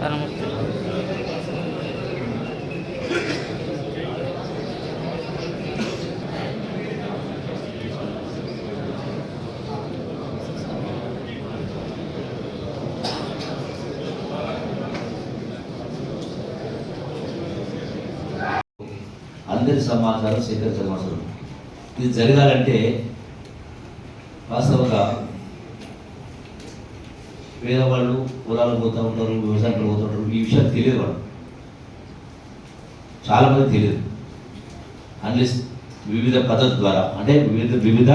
అందరి సమాచారం సేకరించడం ఇది జరగాలంటే వాస్తవంగా వేరే వాళ్ళు పొలాలు పోతూ ఉంటారు వ్యవసాయాలు పోతూ ఉంటారు ఈ విషయాలు తెలియదు వాళ్ళు చాలామంది తెలియదు. అన్లెస్ వివిధ పద్ధతి ద్వారా అంటే వివిధ వివిధ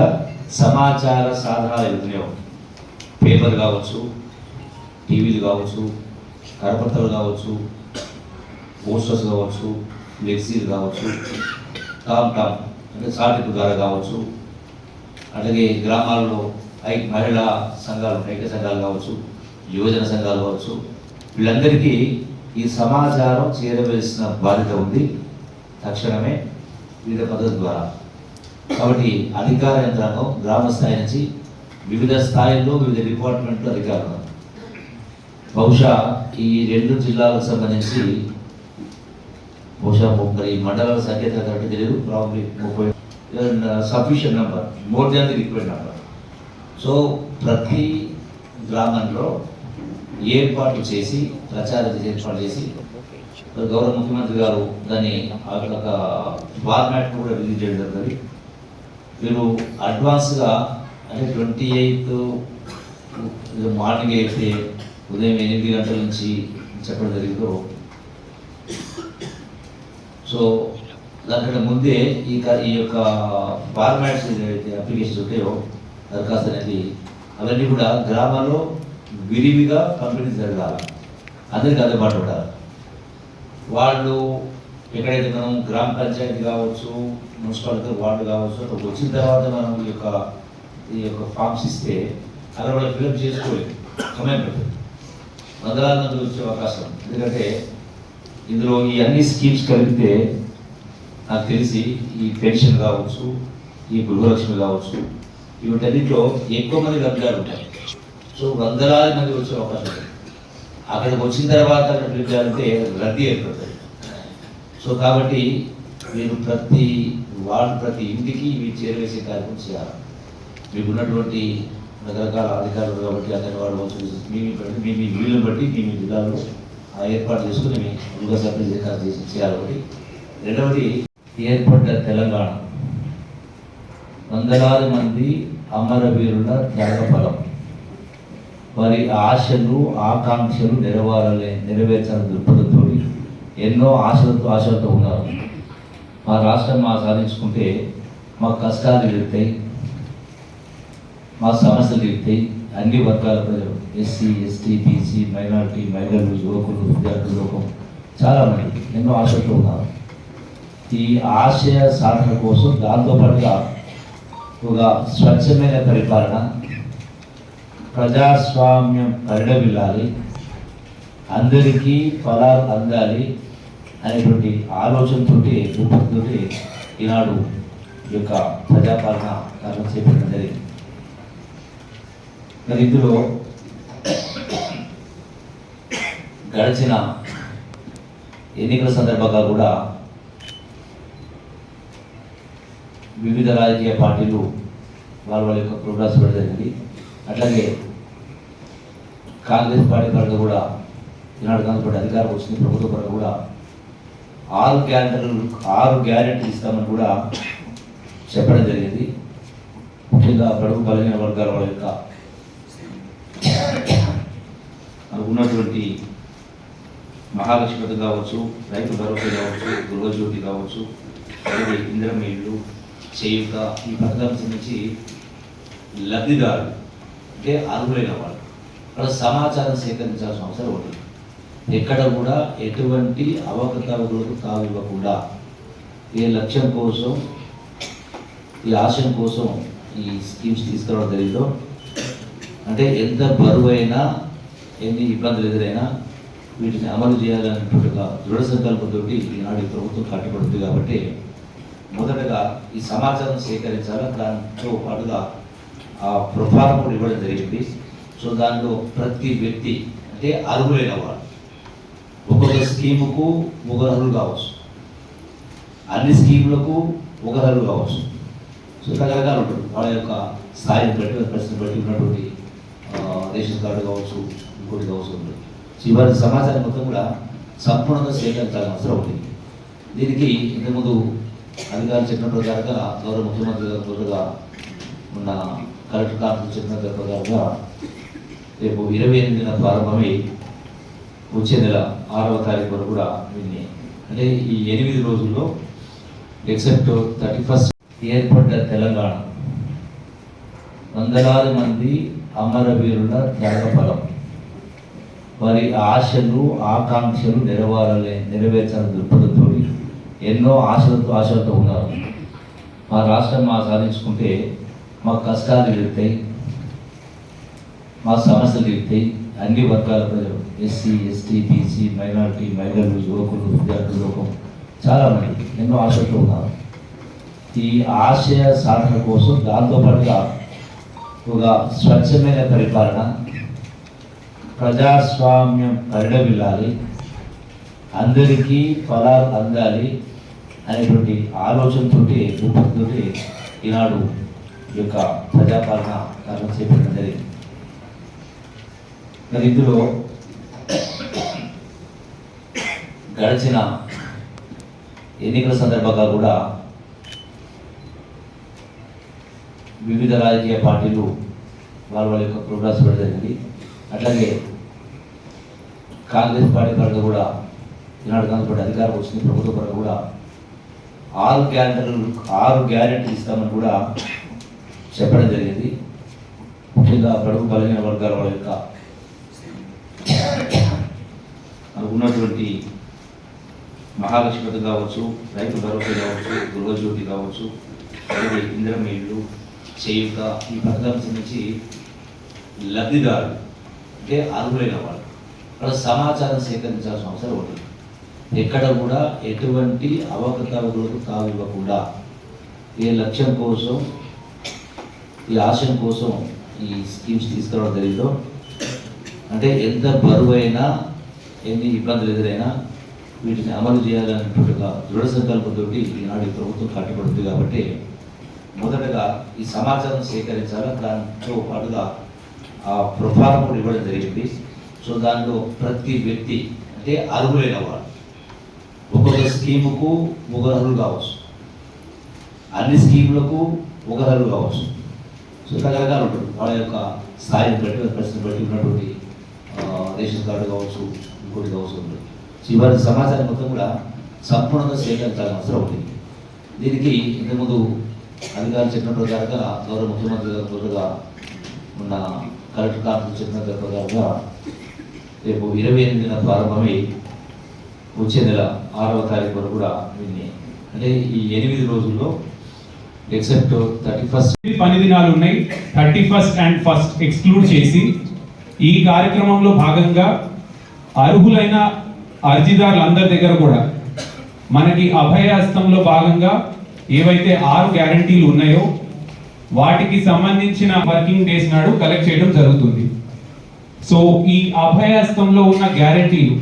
సమాచార సాధనాలు ఎదుగుతున్నాయి పేపర్ కావచ్చు టీవీలు కావచ్చు కరపత్రాలు కావచ్చు పోస్టర్స్ కావచ్చు ఫ్లెక్సీలు కావచ్చు టామ్ టామ్ అంటే సాటిపు ద్వారా కావచ్చు. అలాగే గ్రామాల్లో ఐ మహిళా సంఘాలు ఐక్య సంఘాలు కావచ్చు. యువజన సంఘాలు కావచ్చు వీళ్ళందరికీ ఈ సమాచారం చేరవేసిన బాధ్యత ఉంది. తక్షణమే వివిధ పద్ధతి ద్వారా. కాబట్టి అధికార యంత్రాంగం గ్రామ స్థాయి నుంచి వివిధ స్థాయిల్లో వివిధ డిపార్ట్మెంట్లో అధికారులు బహుశా ఈ రెండు జిల్లాలకు సంబంధించి బహుశా ముప్పై మండలాల సంఖ్య కరెక్ట్ తెలియదు. ప్రాబ్లీ ముప్పై sufficient number more than the required number so ప్రతి గ్రామంలో ఏర్పాట్లు చేసి ప్రచారం ఏర్పాటు చేసి గౌరవ ముఖ్యమంత్రి గారు దాన్ని అక్కడ ఒక ఫార్మాట్ కూడా రిలీజ్ చేయడం జరుగుతుంది మీరు అడ్వాన్స్గా అంటే ట్వంటీ ఎయిత్ మార్నింగ్ అయితే ఉదయం ఎనిమిది గంటల నుంచి చెప్పడం జరిగిందో. సో దానికంటే ముందే ఈ ఈ యొక్క ఫార్మాట్స్ ఏదైతే అప్లికేషన్స్ ఉంటాయో దరఖాస్తు అనేది అవన్నీ కూడా గ్రామాల్లో విరివిగా పంపిణీ జరగాలి. అందరికి అందుబాటు ఉండాలి వాళ్ళు ఎక్కడైతే మనం గ్రామ పంచాయతీ కావచ్చు మున్సిపాలిటీ వార్డు కావచ్చు అక్కడికి వచ్చిన తర్వాత మనం ఈ యొక్క ఈ యొక్క ఫామ్స్ ఇస్తే అక్కడ వాళ్ళు ఫిల్అప్ చేసుకోలేదు సమయం పడుతుంది. వందలాది మంది వచ్చే అవకాశం ఎందుకంటే ఇందులో ఈ అన్ని స్కీమ్స్ కలిపితే నాకు తెలిసి ఈ పెన్షన్ కావచ్చు ఈ గృహలక్ష్మి కావచ్చు వీటన్నిటిలో ఎక్కువ మంది లబ్ధిదారులు ఉంటారు. సో వందలాది మంది వచ్చే అవకాశం ఉంది. అక్కడికి వచ్చిన తర్వాత అక్కడ రద్దీ ఏర్పడుతుంది. సో కాబట్టి మీరు ప్రతి వాళ్ళు ప్రతి ఇంటికి మీరు చేరవేసే కార్యక్రమం చేయాలి. మీకు ఉన్నటువంటి రకరకాల అధికారులు కాబట్టి అందరి వాళ్ళు వచ్చి మీ బట్టి మీ మీ వీళ్ళని బట్టి మీ మీ జిల్లాలో ఆ ఏర్పాటు చేసుకుని మీ ముందుగా సభ్యులు చేయాలి చేసి చేయాలి ఒకటి రెండవది ఏర్పడ్డ తెలంగాణ. వందలాది మంది అమరవీరుల త్యాగఫలం వారి ఆశలు ఆకాంక్షలు నెరవేరాలి నెరవేర్చాలని దృక్పథంతో ఎన్నో ఆశలతో ఆశలతో ఉన్నారు. మా రాష్ట్రం మా సాధించుకుంటే మా కష్టాలు తీరుతాయి మా సమస్యలు తీరుతాయి. అన్ని వర్గాల ప్రజలు ఎస్సీ ఎస్టీ బీసీ మైనారిటీ మహిళలు యువకులు విద్యార్థులు లోకం చాలామంది ఎన్నో ఆశలతో ఉన్నారు. ఈ ఆశయ సాధన కోసం దాంతోపాటుగా ఒక స్వచ్ఛమైన పరిపాలన ప్రజాస్వామ్యం పరిడవిల్లాలి అందరికీ ఫలాలు అందాలి అనేటువంటి ఆలోచనతో రూపంతో ఈనాడు ఈ యొక్క ప్రజాపాలన కార్యం చేపట్టడం జరిగింది. మరి ఇందులో గడిచిన ఎన్నికల సందర్భంగా కూడా వివిధ రాజకీయ పార్టీలు వాళ్ళ వాళ్ళ యొక్క ప్రోగ్రామ్స్ పెట్టడం జరిగింది. అట్లాగే కాంగ్రెస్ పార్టీ పరంగా కూడా ఈనాడు కాంగ్రెస్ పార్టీ అధికారం వచ్చింది ప్రభుత్వ పరంగా కూడా ఆరు గ్యారెంటీలు ఆరు గ్యారెంటీ ఇస్తామని కూడా చెప్పడం జరిగింది. ముఖ్యంగా బడుగు బలహీన వర్గాల వాళ్ళ యొక్క ఉన్నటువంటి మహాలక్ష్మి కావచ్చు రైతు భరోసా కావచ్చు గృహజ్యోతి కావచ్చు అలాగే ఇందిరమ్మ చేయుత ఈ పథకానికి సంబంధించి లబ్ధిదారులు అంటే అర్హులైన వాళ్ళు. అక్కడ సమాచారం సేకరించాల్సిన అవసరం ఉంటుంది ఎక్కడ కూడా ఎటువంటి అవకతవకులకు తావివ్వకుండా ఏ లక్ష్యం కోసం ఈ ఆశయం కోసం ఈ స్కీమ్స్ తీసుకురావడం జరిగిందో అంటే ఎంత బరువైనా ఎన్ని ఇబ్బందులు ఎదురైనా వీటిని అమలు చేయాలనేటువంటిగా దృఢ సంకల్పంతో ఈనాడు ఈ ప్రభుత్వం కట్టుబడుతుంది కాబట్టి మొదటగా ఈ సమాచారం సేకరించాలి దాంతో పాటుగా ఆ ప్రొఫారం కూడా ఇవ్వడం జరిగింది. సో దానిలో ప్రతి వ్యక్తి అంటే అర్హులైన వాడు. ఒక్కొక్క స్కీముకు ఒక కావచ్చు. అన్ని స్కీములకు ఒక కావచ్చు. సో రకరకాలు ఉంటుంది వాళ్ళ యొక్క స్థాయిని బట్టి వాళ్ళ పరిస్థితిని బట్టి ఉన్నటువంటి రేషన్ కార్డు కావచ్చు ఇంకోటి కావచ్చు ఉంటుంది సో ఇవాళ సమాచారం మొత్తం కూడా సంపూర్ణంగా సేకరించాల్సిన అవసరం ఉంది. దీనికి ఇంతకుముందు అధికారులు చెప్పిన ప్రకారంగా గౌరవ ముఖ్యమంత్రి గారు ఉన్న కలెక్టర్ కాన్ఫరెన్స్ చెప్పిన ప్రకారంగా రేపు ఇరవై ఎనిమిదిన ప్రారంభమై వచ్చే నెల ఆరవ తారీఖు వరకు కూడా విన్నాయి అంటే ఈ ఎనిమిది రోజుల్లో ఎక్సెప్ట్ థర్టీ ఫస్ట్ ఏర్పడ్డ తెలంగాణ. వందలాది మంది అమరవీరుల త్యాగఫలం వారి ఆశలు ఆకాంక్షలు నెరవేరాలి నెరవేర్చాలని దృక్పథంతో ఎన్నో ఆశలతో ఆశలతో ఉన్నారు. మా రాష్ట్రం మా సాధించుకుంటే మా కష్టాలు తీరుతాయి. మా సమస్యలు తీరుతాయి అన్ని వర్గాల ప్రజలు ఎస్సీ ఎస్టీ బీసీ మైనారిటీ మహిళలు యువకులు విద్యార్థులు లోకం చాలామంది ఎన్నో ఆశలు ఉన్నారు. ఈ ఆశయ సాధన కోసం దాంతోపాటుగా ఒక స్వచ్ఛమైన పరిపాలన ప్రజాస్వామ్యం పరిడవిల్లాలి అందరికీ ఫలాలు అందాలి అనేటువంటి ఆలోచనతో రూపంతో ఈనాడు ఈ యొక్క ప్రజాపాలన కార్యం చేపట్టడం జరిగింది. మరి ఇందులో గడిచిన ఎన్నికల సందర్భంగా కూడా వివిధ రాజకీయ పార్టీలు వాళ్ళ వాళ్ళ యొక్క ప్రోగ్రామ్స్ కూడా జరిగింది. అట్లాగే కాంగ్రెస్ పార్టీ పరంగా కూడా ఈనాడు కాంగ్రెస్ పార్టీ అధికారం వచ్చింది. ప్రభుత్వ పరంగా కూడా ఆరు గ్యారెంటీలు ఆరు గ్యారెంటీలు ఇస్తామని కూడా చెప్పడం జరిగింది. ముఖ్యంగా బడుగు బలహీన వర్గాల వాళ్ళ యొక్క ఉన్నటువంటి మహాలక్ష్మి పథకం కావచ్చు రైతు భరోసా కావచ్చు గృహజ్యోతి కావచ్చు అలాగే ఇందిరమ్మ చేయుత ఈ పథకానికి సంబంధించి లబ్ధిదారులు అంటే అర్హులైన వాళ్ళు. అక్కడ సమాచారం సేకరించాల్సిన అవసరం ఉంటుంది. ఎక్కడ కూడా ఎటువంటి అవకతవకులకు తావివ్వకుండా ఏ లక్ష్యం కోసం ఈ ఆశయం కోసం ఈ స్కీమ్స్ తీసుకురావడం జరిగిందో అంటే ఎంత బరువైనా ఎన్ని ఇబ్బందులు ఎదురైనా వీటిని అమలు చేయాలనేటువంటి దృఢ సంకల్పంతో ఈనాడు ప్రభుత్వం కట్టుబడుతుంది కాబట్టి మొదటగా ఈ సమాచారం సేకరించాలి? దాంతో పాటుగా ఆ ప్రొఫారం కూడా ఇవ్వడం జరిగింది. సో దాంట్లో ప్రతి వ్యక్తి అంటే అర్హులైన వాడు ఒక్కొక్క స్కీముకు ఒక అర్హులు కావచ్చు. అన్ని స్కీములకు ఒకరు అర్హులు కావచ్చు. సో రకరకాలు ఉంటుంది వాళ్ళ యొక్క స్థాయిని బట్టి ప్రశ్న బట్టి ఉన్నటువంటి రేషన్ కార్డు కావచ్చు ఇంకోటి అవసరం ఉంటుంది సో ఇవాళ సమాచారం మొత్తం కూడా సంపూర్ణంగా సేకరించాల్సిన అవసరం ఉంది. దీనికి ఇంతకుముందు అధికారులు చెప్పిన ప్రకారంగా గౌరవ ముఖ్యమంత్రి గారు ముందుగా ఉన్న కలెక్టర్ కార్డు చెప్పిన ప్రకారంగా రేపు ఇరవై ఎనిమిదిన ప్రారంభమై వచ్చే నెల ఆరవ తారీఖు వరకు కూడా దీన్ని అంటే ఈ ఎనిమిది రోజుల్లో ఎక్సెప్ట్ థర్టీ ఫస్ట్ పని దినాలు ఉన్నాయి. Thirty first and first exclude చేసి ఈ కార్యక్రమంలో భాగంగా అర్హులైన అర్జీదారులందరి దగ్గర కూడా మనకి అభయహస్తంలో భాగంగా ఏవైతే ఆరు గ్యారంటీలు ఉన్నాయో వాటికి సంబంధించిన వర్కింగ్ డేస్ నాడు కలెక్ట్ చేయడం జరుగుతుంది. సో ఈ అభయహస్తంలో ఉన్న గ్యారంటీలు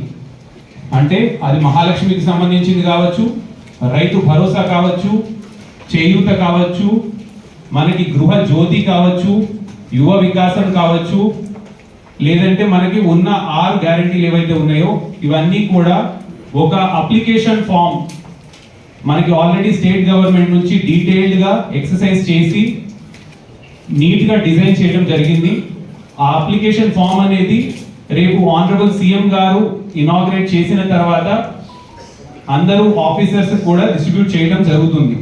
అంటే అది మహాలక్ష్మికి సంబంధించింది కావచ్చు రైతు భరోసా కావచ్చు చేయూత కావచ్చు మనకి గృహ జ్యోతి కావచ్చు యువ వికాసం కావచ్చు లేదంటే మనకి ఉన్న ఆరు గ్యారంటీలు ఏవైతే ఉన్నాయో ఇవన్నీ కూడా ఒక అప్లికేషన్ ఫామ్ మనకి ఆల్రెడీ స్టేట్ గవర్నమెంట్ నుంచి డీటెయిల్డ్గా ఎక్సర్సైజ్ చేసి నీట్గా డిజైన్ చేయడం జరిగింది. ఆ అప్లికేషన్ ఫామ్ అనేది రేపు ఆనరబుల్ సీఎం గారు ఇనాగ్రేట్ చేసిన తర్వాత అందరూ ఆఫీసర్స్ కూడా డిస్ట్రిబ్యూట్ చేయడం జరుగుతుంది.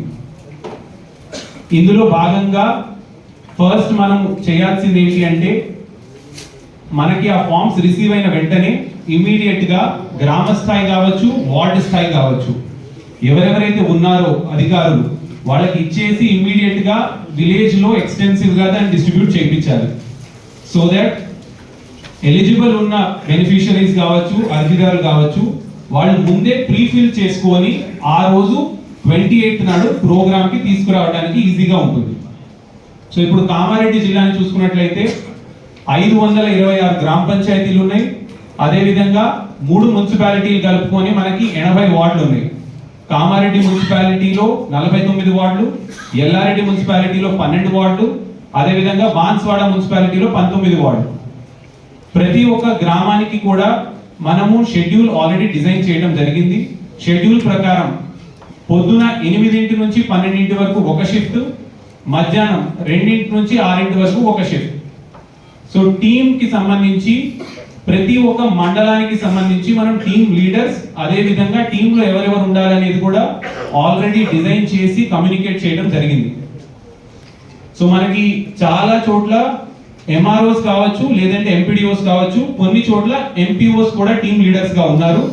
ఇందులో భాగంగా ఫస్ట్ మనం చేయాల్సింది ఏంటి అంటే మనకి ఆ ఫామ్స్ రిసీవ్ అయిన వెంటనే ఇమీడియట్గా గ్రామ స్థాయి కావచ్చు వార్డు స్థాయి కావచ్చు. ఎవరెవరైతే ఉన్నారో అధికారులు వాళ్ళకి ఇచ్చేసి ఇమీడియట్గా ఎక్స్టెన్సివ్గా లో దాన్ని డిస్ట్రిబ్యూట్ చేయించాలి. సో దట్ ఎలిజిబుల్ ఉన్న బెనిఫిషరీస్ కావచ్చు అర్జీదారులు కావచ్చు వాళ్ళు ముందే ప్రీఫిల్ చేసుకొని ఆ రోజు ట్వంటీ ఎయిత్ నాడు ప్రోగ్రామ్కి తీసుకురావడానికి ఈజీగా ఉంటుంది. సో ఇప్పుడు కామారెడ్డి జిల్లాని చూసుకున్నట్లయితే ఐదు వందల ఇరవై ఆరు గ్రామ పంచాయతీలు ఉన్నాయి. అదేవిధంగా మూడు మున్సిపాలిటీలు కలుపుకొని మనకి ఎనభై వార్డులు ఉన్నాయి కామారెడ్డి మున్సిపాలిటీలో నలభై తొమ్మిది వార్డులు ఎల్లారెడ్డి మున్సిపాలిటీలో పన్నెండు వార్డులు అదేవిధంగా బాన్స్వాడ మున్సిపాలిటీలో పంతొమ్మిది వార్డులు. ప్రతి ఒక్క గ్రామానికి కూడా మనము షెడ్యూల్ ఆల్రెడీ డిజైన్ చేయడం జరిగింది. షెడ్యూల్ ప్రకారం పొద్దున ఎనిమిదింటి నుంచి పన్నెండింటి వరకు ఒక షిఫ్ట్ మధ్యాహ్నం రెండింటి నుంచి ఆరింటి వరకు ఒక షిఫ్ట్. సో టీమ్కి సంబంధించి ప్రతి ఒక్క మండలానికి సంబంధించి మనం టీమ్ లీడర్స్ అదే విధంగా టీమ్లో ఎవరెవరు ఉండాలనేది కూడా ఆల్రెడీ డిజైన్ చేసి కమ్యూనికేట్ చేయడం జరిగింది. సో మనకి చాలా చోట్ల ఎంఆర్ఓస్ కావచ్చు లేదంటే ఎంపీడీఓస్ కావచ్చు కొన్ని చోట్ల ఎంపీఓస్ కూడా టీమ్ లీడర్స్గా ఉన్నారు.